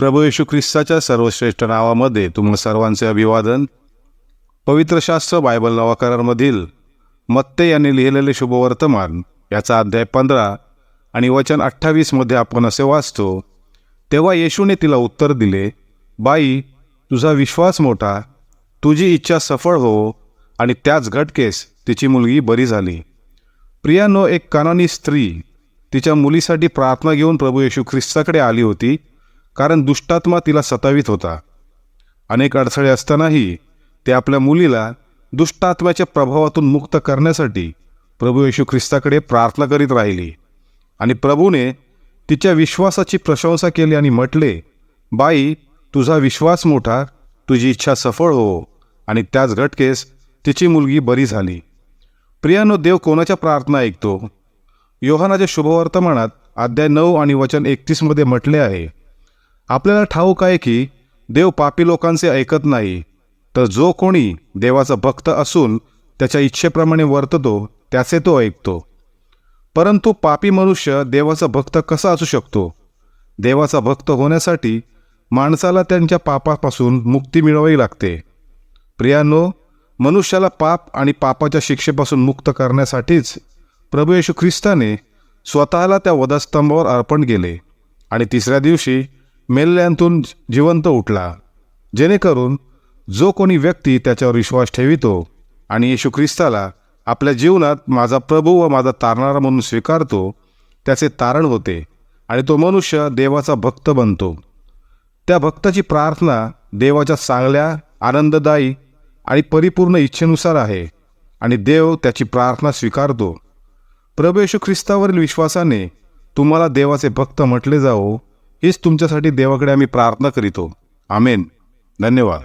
प्रभू येशू ख्रिस्ताच्या सर्वश्रेष्ठ नावामध्ये तुम्हा सर्वांचे अभिवादन. पवित्र शास्त्र बायबल नवाकरांमधील मत्ते यांनी लिहिलेले शुभवर्तमान याचा अध्याय पंधरा आणि वचन अठ्ठावीसमध्ये आपण असे वाचतो तेव्हा येशूने तिला उत्तर दिले बाई तुझा विश्वास मोठा तुझी इच्छा सफळ हो आणि त्याच घटकेस तिची मुलगी बरी झाली. प्रियानो एक कानोनी स्त्री तिच्या मुलीसाठी प्रार्थना घेऊन प्रभू येशू ख्रिस्ताकडे आली होती कारण दुष्टात्मा तिला सतावित होता. अनेक अडथळे असतानाही ते आपल्या मुलीला दुष्टात्म्याच्या प्रभावातून मुक्त करण्यासाठी प्रभू येशू ख्रिस्ताकडे प्रार्थना करीत राहिली आणि प्रभूने तिच्या विश्वासाची प्रशंसा केली आणि म्हटले बाई तुझा विश्वास मोठा तुझी इच्छा सफळ हो आणि त्याच घटकेस तिची मुलगी बरी झाली. प्रियानो देव कोणाच्या प्रार्थना ऐकतो? योहानाच्या शुभवर्तमानात अध्याय नऊ आणि वचन एकतीसमध्ये म्हटले आहे आपल्याला ठाऊक आहे की देव पापी लोकांचे ऐकत नाही. तर जो कोणी देवाचा भक्त असून त्याच्या इच्छेप्रमाणे वर्ततो त्याचे तो ऐकतो. परंतु पापी मनुष्य देवाचा भक्त कसा असू शकतो? देवाचा भक्त होण्यासाठी माणसाला त्यांच्या पापापासून मुक्ती मिळवावी लागते. प्रियानो मनुष्याला पाप आणि पापाच्या शिक्षेपासून मुक्त करण्यासाठीच प्रभू येशू ख्रिस्ताने स्वतःला त्या वधस्तंभावर अर्पण केले आणि तिसऱ्या दिवशी मेल्ल्यांतून जिवंत उठला. जेणेकरून जो कोणी व्यक्ती त्याच्यावर विश्वास ठेवितो आणि येशू ख्रिस्ताला आपल्या जीवनात माझा प्रभू व माझा तारणारा म्हणून स्वीकारतो त्याचे तारण होते आणि तो मनुष्य देवाचा भक्त बनतो. त्या भक्ताची प्रार्थना देवाच्या चांगल्या आनंददायी आणि परिपूर्ण इच्छेनुसार आहे आणि देव त्याची प्रार्थना स्वीकारतो. प्रभू येशू ख्रिस्तावरील विश्वासाने तुम्हाला देवाचे भक्त म्हटले जावो हीच तुमच्यासाठी देवाकडे आम्ही प्रार्थना करीतो. आमेन. धन्यवाद.